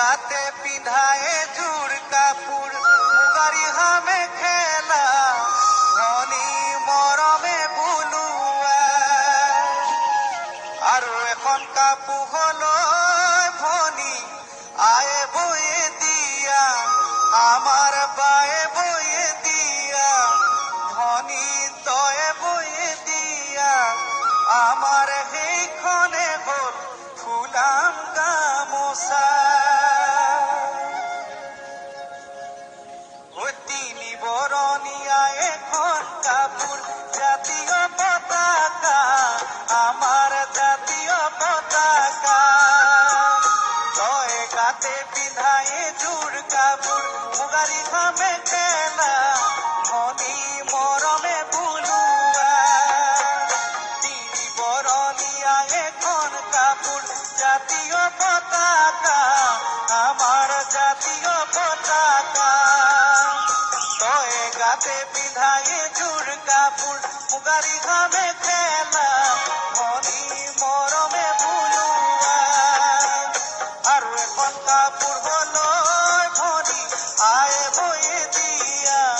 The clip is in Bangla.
গাতে পিন্ধায়ে জুর কাপুর মুগারি হামে খেলা ধনী মরমে বুলুয়া আৰু এখন কাপোৰ হলৈ গাতে পিন্ধাই জোৰ কাপোৰ মুগাৰী খামে খেলা ধনী মৰমে বুলোৱা তিনি বৰণীয়া এখন কাপোৰ জাতীয় পতাকা, আমার জাতীয় পতাকা। তই গাতে পিন্ধাই জোৰ কাপোৰ মুগাৰী ঘামে